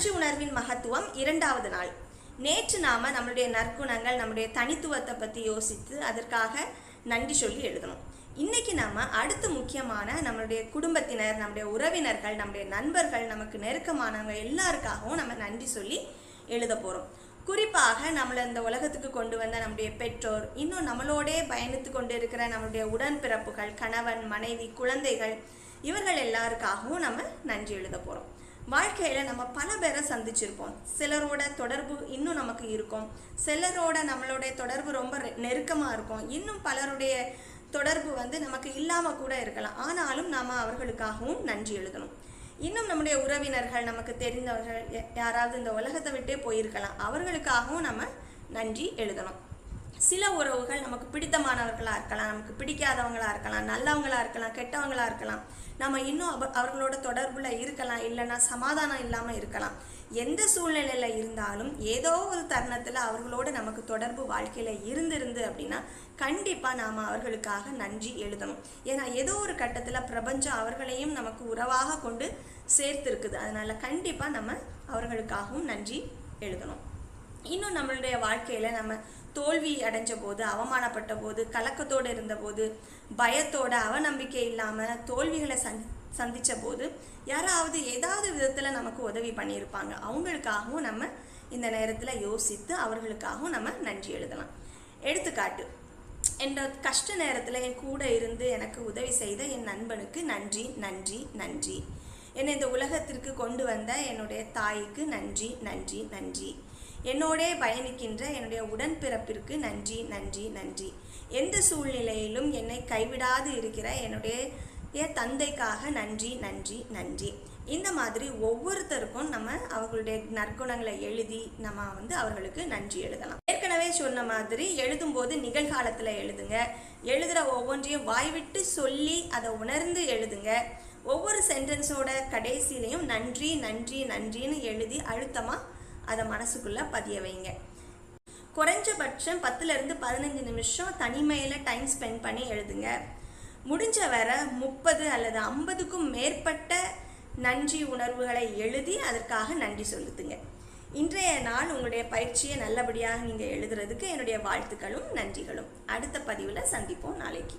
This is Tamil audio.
நன்றி உணர்வின் மகத்துவம் இரண்டாவது நாள். நேற்று நாம் நம்மளுடைய நற்குணங்கள் நம்முடைய தனித்துவத்தை பற்றி யோசித்து அதற்காக நன்றி சொல்லி எழுதணும். இன்னைக்கு நாம் அடுத்து முக்கியமான நம்மளுடைய குடும்பத்தினர் நம்முடைய உறவினர்கள் நம்முடைய நண்பர்கள் நமக்கு நெருக்கமானவங்க எல்லாருக்காகவும் நம்ம நன்றி சொல்லி எழுத போகிறோம் குறிப்பாக நம்மளை இந்த உலகத்துக்கு கொண்டு வந்த நம்முடைய பெற்றோர் இன்னும் நம்மளோடே பயணித்து கொண்டு இருக்கிற நம்மளுடைய உடன்பிறப்புகள் கணவன் மனைவி குழந்தைகள் இவர்கள் எல்லாருக்காகவும் நம்ம நன்றி எழுத போகிறோம் வாழ்க்கையில் நம்ம பல பேரை சந்திச்சிருப்போம். சிலரோட தொடர்பு இன்னும் நமக்கு இருக்கும். சிலரோட நம்மளுடைய தொடர்பு ரொம்ப நெருக்கமாக இருக்கும். இன்னும் பலருடைய தொடர்பு வந்து நமக்கு இல்லாமல் கூட இருக்கலாம். ஆனாலும் நாம் அவர்களுக்காகவும் நன்றி எழுதணும். இன்னும் நம்முடைய உறவினர்கள் நமக்கு தெரிந்தவர்கள் யாராவது இந்த உலகத்தை விட்டே போயிருக்கலாம். அவர்களுக்காகவும் நம்ம நன்றி எழுதணும். சில உறவுகள் நமக்கு பிடித்தமானவர்களாக இருக்கலாம் நமக்கு பிடிக்காதவங்களா இருக்கலாம் நல்லவங்களாக இருக்கலாம் கெட்டவங்களாக இருக்கலாம். நம்ம இன்னும் அவ அவர்களோட தொடர்புல இருக்கலாம் இல்லைன்னா சமாதானம் இல்லாமல் இருக்கலாம். எந்த சூழ்நிலையில் இருந்தாலும் ஏதோ ஒரு தருணத்தில் அவர்களோட நமக்கு தொடர்பு வாழ்க்கையில் இருந்திருந்து அப்படின்னா கண்டிப்பாக நாம் அவர்களுக்காக நன்றி எழுதணும். ஏன்னா ஏதோ ஒரு கட்டத்தில் பிரபஞ்சம் அவர்களையும் நமக்கு உறவாக கொண்டு சேர்த்துருக்குது. அதனால் கண்டிப்பாக நம்ம அவர்களுக்காகவும் நன்றி எழுதணும். இன்னும் நம்மளுடைய வாழ்க்கையில் நம்ம தோல்வி அடைஞ்ச போது அவமானப்பட்ட போது கலக்கத்தோடு இருந்தபோது பயத்தோட அவநம்பிக்கை இல்லாமல் தோல்விகளை சந் சந்தித்த போது யாராவது ஏதாவது விதத்தில் நமக்கு உதவி பண்ணியிருப்பாங்க. அவங்களுக்காகவும் நம்ம இந்த நேரத்தில் யோசித்து அவர்களுக்காகவும் நம்ம நன்றி எழுதலாம். எடுத்துக்காட்டு என்னோட கஷ்ட நேரத்தில் என் கூட இருந்து எனக்கு உதவி செய்த என் நண்பனுக்கு நன்றி நன்றி நன்றி. என்னை இந்த உலகத்திற்கு கொண்டு வந்த என்னுடைய தாய்க்கு நன்றி நன்றி நன்றி. என்னோடே பயணிக்கின்ற என்னுடைய உடன்பிறப்பிற்கு நன்றி நன்றி நன்றி. எந்த சூழ்நிலையிலும் என்னை கைவிடாது இருக்கிற என்னுடைய தந்தைக்காக நன்றி நன்றி நன்றி. இந்த மாதிரி ஒவ்வொருத்தருக்கும் நம்ம அவர்களுடைய நற்குணங்களை எழுதி நம்ம வந்து அவர்களுக்கு நன்றி எழுதலாம். ஏற்கனவே சொன்ன மாதிரி எழுதும்போது நிகழ்காலத்தில் எழுதுங்க. எழுதுகிற ஒவ்வொன்றையும் வாய்விட்டு சொல்லி அதை உணர்ந்து எழுதுங்க. ஒவ்வொரு சென்டென்ஸோட கடைசியிலையும் நன்றி நன்றி நன்றின்னு எழுதி அழுத்தமாக அதை மனசுக்குள்ளே பதிய வைங்க. குறைஞ்சபட்சம் பத்துலேருந்து பதினஞ்சு நிமிஷம் தனிமையில் டைம் ஸ்பெண்ட் பண்ணி எழுதுங்க. முடிஞ்ச வரை முப்பது அல்லது ஐம்பதுக்கும் மேற்பட்ட நன்றி உணர்வுகளை எழுதி அதற்காக நன்றி செலுத்துங்க. இன்றைய நாள் உங்களுடைய பயிற்சியை நல்லபடியாக நீங்கள் எழுதுறதுக்கு என்னுடைய வாழ்த்துக்களும் நன்றிகளும். அடுத்த பதிவில் சந்திப்போம் நாளைக்கு.